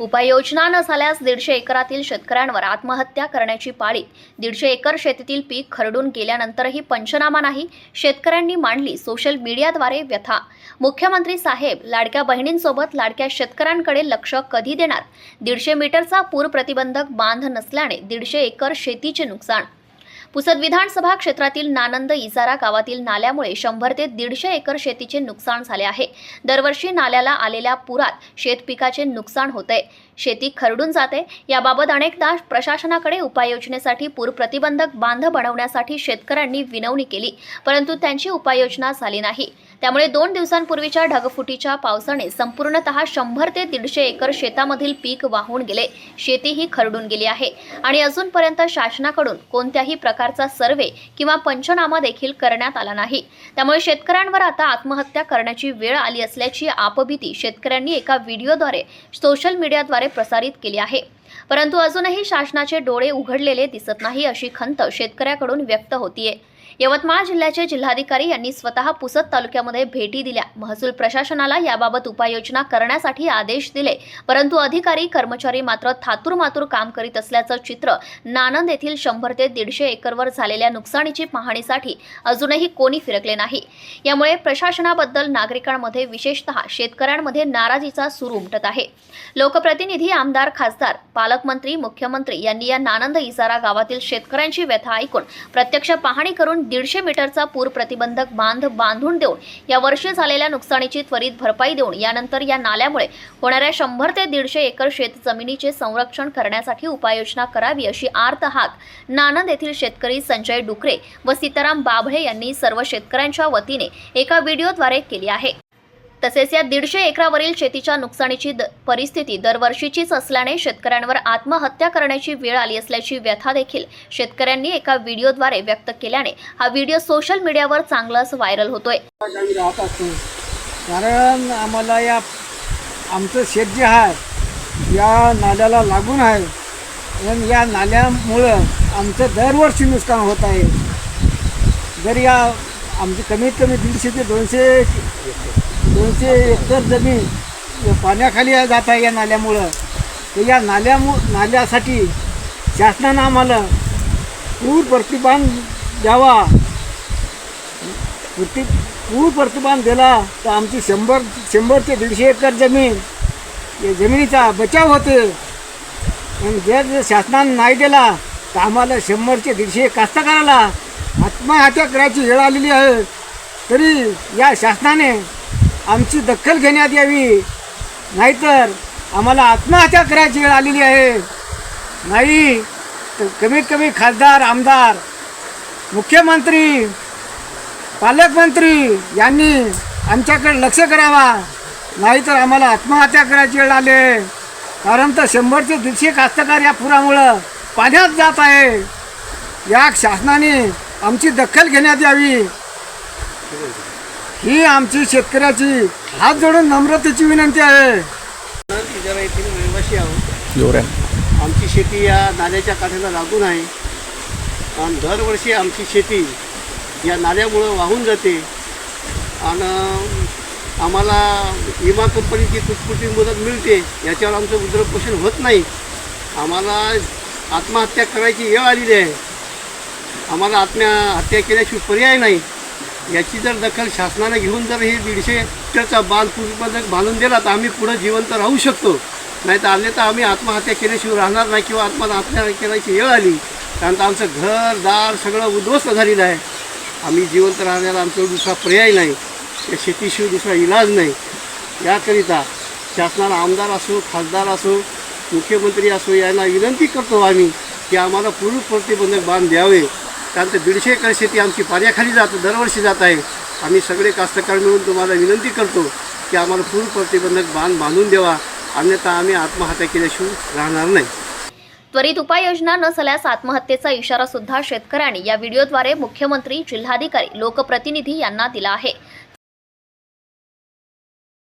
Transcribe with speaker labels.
Speaker 1: उपाययोजना न झाल्यास दीडशे एकरातील शेतकऱ्यांवर आत्महत्या करण्याची पाळी दीडशे एकर शेतीतील पीक खरडून गेल्यानंतरही पंचनामा नाही शेतकऱ्यांनी मांडली सोशल मीडियाद्वारे व्यथा. मुख्यमंत्री साहेब लाडक्या बहिणींसोबत लाडक्या शेतकऱ्यांकडे लक्ष कधी देणार? दीडशे मीटरचा पूर प्रतिबंधक बांध नसल्याने दीडशे एकर शेतीचे नुकसान पुसद विधानसभा क्षेत्रातील नानंद इजारा गावातील नाल्यामुळे शंभर ते दीडशे एकर शेतीचे नुकसान झाले आहे. दरवर्षी नाल्याला आलेल्या पुरात शेतपिकाचे नुकसान होते शेती खरडून जाते. याबाबत अनेकदा प्रशासनाकडे उपाययोजनेसाठी पूर प्रतिबंधक बांध बनवण्यासाठी शेतकऱ्यांनी विनवणी केली परंतु त्यांची उपाययोजना झाली नाही. त्यामुळे दोन दिवसांपूर्वीच्या ढगफुटीच्या पावसाने संपूर्णतः शंभर ते दीडशे एकर शेतामधील पीक वाहून गेले. शेतीही खरडून गेली आहे. आणि अजूनपर्यंत शासनाकडून कोणत्याही प्रकार प्रकारचा सर्वे किंवा पंचनामा देखील करण्यात आला नाही. त्यामुळे शेतकऱ्यांवर आता आत्महत्या करण्याची वेळ आली असल्याची आपभीती शेतकऱ्यांनी एका व्हिडिओद्वारे सोशल मीडियाद्वारे प्रसारित केली आहे. परंतु अजूनही शासनाचे डोळे उघडलेले दिसत नाही अशी खंत शेतकऱ्याकडून व्यक्त होतीये. यवतमाळ जिल्ह्याचे जिल्हाधिकारी यांनी स्वतः पुसद तालुक्यामध्ये भेटी दिल्या. महसूल प्रशासनाला याबाबत उपाययोजना करण्यासाठी आदेश दिले. परंतु अधिकारी कर्मचारी मात्र थातूर मातूर काम करीत असल्याचं चित्र नानंद येथील शंभर ते दीडशे एकरवर झालेल्या नुकसानीची पाहणीसाठी अजूनही कोणी फिरकले नाही. यामुळे प्रशासनाबद्दल नागरिकांमध्ये विशेषतः शेतकऱ्यांमध्ये नाराजीचा सूर उमटत आहे. लोकप्रतिनिधी आमदार खासदार पालकमंत्री मुख्यमंत्री यांनी या नानंद इसारा गावातील शेतकऱ्यांची व्यथा ऐकून प्रत्यक्ष पाहणी करून दीडशे मीटरचा पूर प्रतिबंधक बांध बांधून देऊन या वर्षी झालेल्या नुकसानीची त्वरित भरपाई देऊन यानंतर या नाल्यामुळे होणाऱ्या शंभर ते दीडशे एकर शेत जमिनीचे संरक्षण करण्यासाठी उपाययोजना करावी अशी आर्त हाक नानंद येथील शेतकरी संजय डुकरे व सीताराम बाभळे यांनी सर्व शेतकऱ्यांच्या वतीने एका व्हिडिओद्वारे केली आहे. तसेच या दीडशे एकरावरील शेतीच्या नुकसानीची द- परिस्थिती दरवर्षीचीच असल्याने शेतकऱ्यांवर आत्महत्या करण्याची वेळ आली असल्याची व्यथा देखील शेतकऱ्यांनी एका व्हिडिओद्वारे व्यक्त केल्याने हा व्हिडिओ सोशल मीडियावर चांगलाच व्हायरल होतोय.
Speaker 2: राहत असतो कारण आम्हाला या आमचं शेत जे आहे या नाल्याला लागून आहे. आणि या नाल्यामुळं आमचं दरवर्षी नुकसान होत आहे. जर या आमचे कमीत कमी दीडशे ते दोनशे दोनशे एकर जमीन पाण्याखाली जात आहे या नाल्यामुळं. तर या नाल्यामु नाल्यासाठी शासनानं आम्हाला पूर प्रतिबांध द्यावा. प्रति पूर प्रतिमान दिला तर आमची शंभर शंभर ते दीडशे एकर जमीन या जमिनीचा बचाव होते. आणि जर जर शासनानं नाही दिला तर आम्हाला शंभरचे दीडशे कास्तकाराला आत्महत्या करायची वेळ आलेली आहे. तरी या शासनाने आमची दखल घेण्यात यावी. नाहीतर आम्हाला आत्महत्या करायची वेळ आलेली आहे. नाही तर कमीत कमी खासदार आमदार मुख्यमंत्री पालकमंत्री यांनी आमच्याकडे लक्ष करावा. नाहीतर आम्हाला आत्महत्या करायची वेळ आले कारण तर शंभरचे दीडशे कास्तकार या पुरामुळं पाण्यात जात आहे. या शासनाने आमची दखल घेण्यात यावी. ही आमची शेतकऱ्याची हात जोडून नम्रतेची विनंती आहे.
Speaker 3: इजारा येथील रहिवासी आहोत आमची शेती या नाल्याच्या काठाला लागून आहे. आणि दरवर्षी आमची शेती या नाल्यामुळं वाहून जाते. आणि आम्हाला विमा कंपनीची तुटपुटी मदत मिळते. याच्यावर आमचं उदरपोषण होत नाही. आम्हाला आत्महत्या करायची वेळ आलेली आहे. आम्हाला आत्महत्या केल्याशिवाय पर्याय नाही. याची जर दखल शासनाने घेऊन जर हे दीडशे मीटरचा बांध पूर्वपदक बांधून दिला तर आम्ही पुढं जिवंत राहू शकतो. नाही तर अन्यथा आम्ही आत्महत्या केल्याशिवाय राहणार नाही किंवा आत्महत्या केल्याची वेळ आली. कारण तर आमचं घर दार सगळं उद्ध्वस्त झालेलं आहे. आम्ही जिवंत राहण्याला आमचा दुसरा पर्याय नाही. या शेतीशिवाय दुसरा इलाज नाही. याकरिता शासनाला आमदार असो खासदार असो मुख्यमंत्री असो यांना विनंती करतो आम्ही की आम्हाला पूर्व प्रतिबंधक बांध द्यावे. कारण ते दीडशे एकर शेती आमची पाण्याखाली जात दरवर्षी जात आहे. आम्ही सगळे कास्तकार मिळून तुम्हाला विनंती करतो की आम्हाला पूर्ण प्रतिबंधक बांध बांधून द्यावा. अन्यथा आम्ही आत्महत्या केल्याशिवाय राहणार नाही.
Speaker 1: त्वरित उपाययोजना नसल्यास आत्महत्येचा इशारा सुद्धा शेतकऱ्यांनी या व्हिडिओद्वारे मुख्यमंत्री जिल्हाधिकारी लोकप्रतिनिधी यांना दिला आहे.